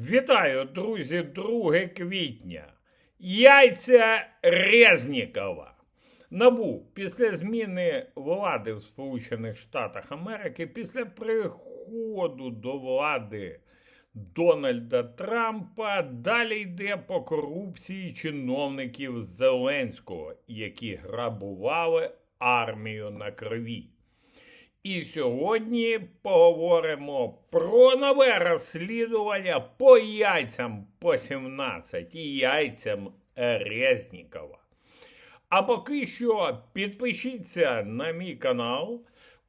Вітаю, друзі, 2 квітня. Яйця Резнікова. Набу після зміни влади в Сполучених Штатах Америки, після приходу до влади Дональда Трампа, далі йде по корупції чиновників Зеленського, які грабували армію на крові. І сьогодні поговоримо про нове розслідування по яйцям по 17 і яйцям Резнікова. А поки що підпишіться на мій канал,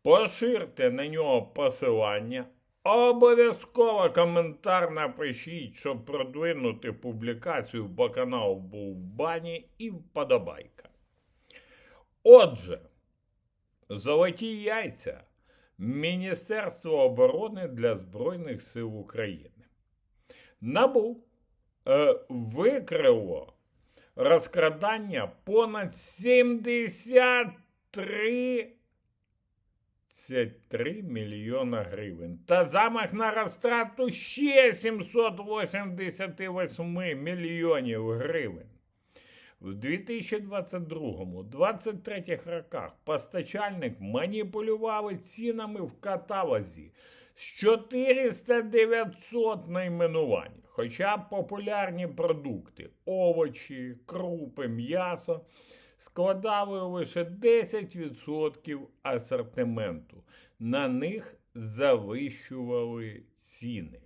поширте на нього посилання, обов'язково коментар напишіть, щоб продвинути публікацію, бо канал був в бані і вподобайка. Отже, Золоті яйця Міністерство оборони для Збройних сил України. НАБУ е, викрило розкрадання понад 73 3 мільйона гривень та замах на розтрату ще 788 мільйонів гривень. В 2022-2023 роках постачальник маніпулював цінами в каталозі з 400-900 найменувань, хоча популярні продукти, овочі, крупи, м'ясо складали лише 10% асортименту. На них завищували ціни.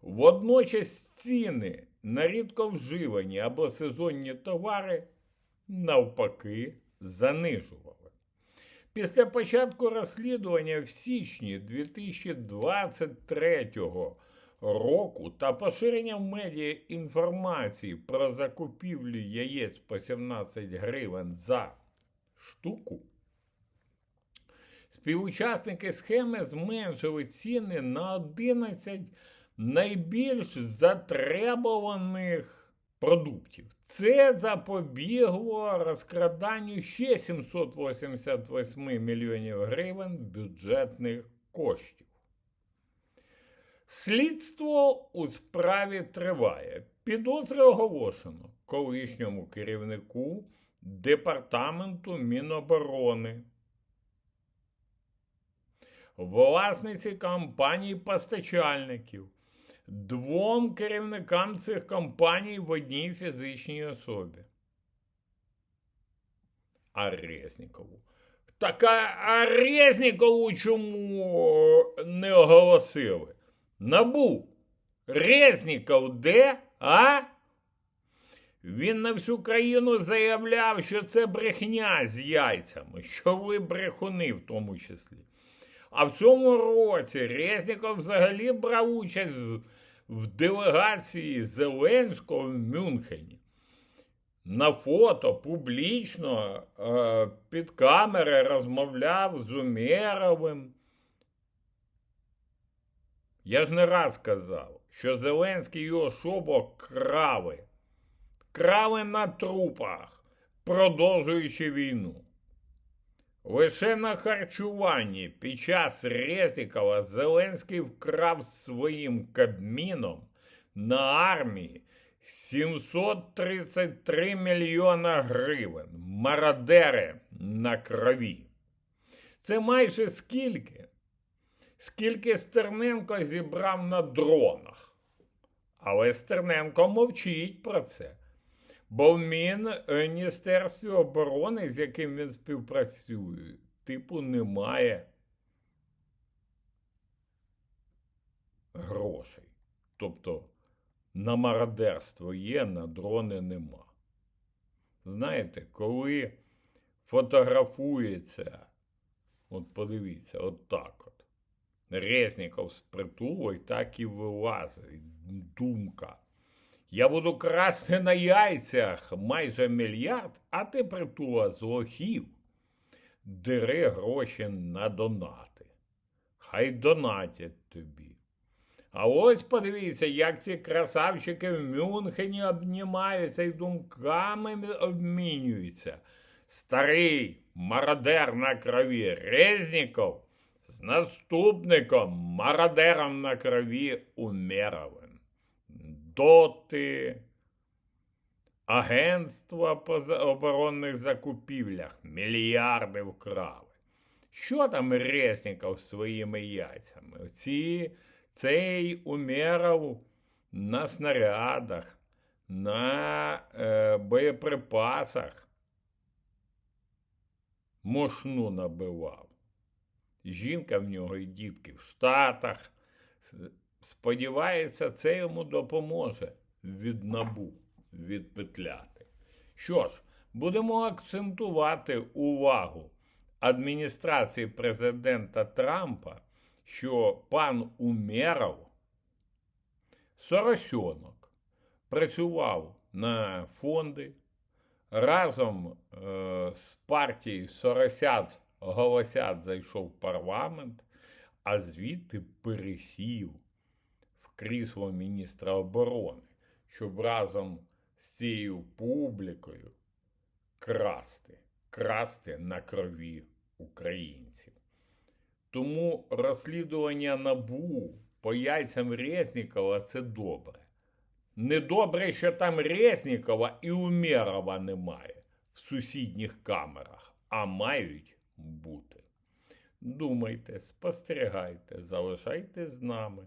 Водночас ціни на рідко або сезонні товари навпаки занижували. Після початку розслідування в січні 2023 року та поширення в медіа інформації про закупівлю яєць по 17 гривень за штуку. Співучасники схеми зменшили ціни на 11 найбільш затребуваних продуктів. Це запобігло розкраданню ще 788 мільйонів гривень бюджетних коштів. Слідство у справі триває. Підозри оголошено колишньому керівнику Департаменту Міноборони власниці компаній постачальників, двом керівникам цих компаній в одній фізичній особі. А Резнікову. Так а, Резнікову чому не оголосили? Набу. Резніков де? А? Він на всю країну заявляв, що це брехня з яйцями, що ви брехуни в тому числі. А в цьому році Резніков взагалі брав участь в делегації Зеленського в Мюнхені. На фото публічно е, під камери розмовляв з Умєровим. Я ж не раз казав, що Зеленський його шобок крали. Крали на трупах, продовжуючи війну. Лише на харчуванні під час Резнікова Зеленський вкрав своїм кабміном на армії 733 мільйона гривень. Мародери на крові. Це майже скільки? Скільки Стерненко зібрав на дронах. Але Стерненко мовчить про це. Бо в Міністерстві оборони, з яким він співпрацює, типу, немає грошей. Тобто на мародерство є, на дрони нема. Знаєте, коли фотографується, от подивіться, от так от. Резніков з притулу і так і вилазить думка. Я буду красти на яйцях майже мільярд, а ти притула з лохів. Дири гроші на донати. Хай донатять тобі. А ось подивіться, як ці красавчики в Мюнхені обнімаються і думками обмінюються. Старий мародер на крові Резніков з наступником мародером на крові Умєровим. Доти, агентства по оборонних закупівлях мільярди вкрали. Що там Резніков своїми яйцями? Ці, цей Умеров на снарядах, на е, боєприпасах мошну набивав. Жінка в нього і дітки в Штатах. Сподівається, це йому допоможе від набу відпетляти. Що ж, будемо акцентувати увагу адміністрації президента Трампа, що пан Умеров Соросьонок працював на фонди разом е, з партією Соросят Голосят зайшов в парламент, а звідти пересів крісло міністра оборони, щоб разом з цією публікою красти, красти на крові українців. Тому розслідування набу по яйцям Резнікова це добре. Недобре, що там Резнікова і Умєрова немає в сусідніх камерах, а мають бути. Думайте, спостерігайте, залишайтесь з нами.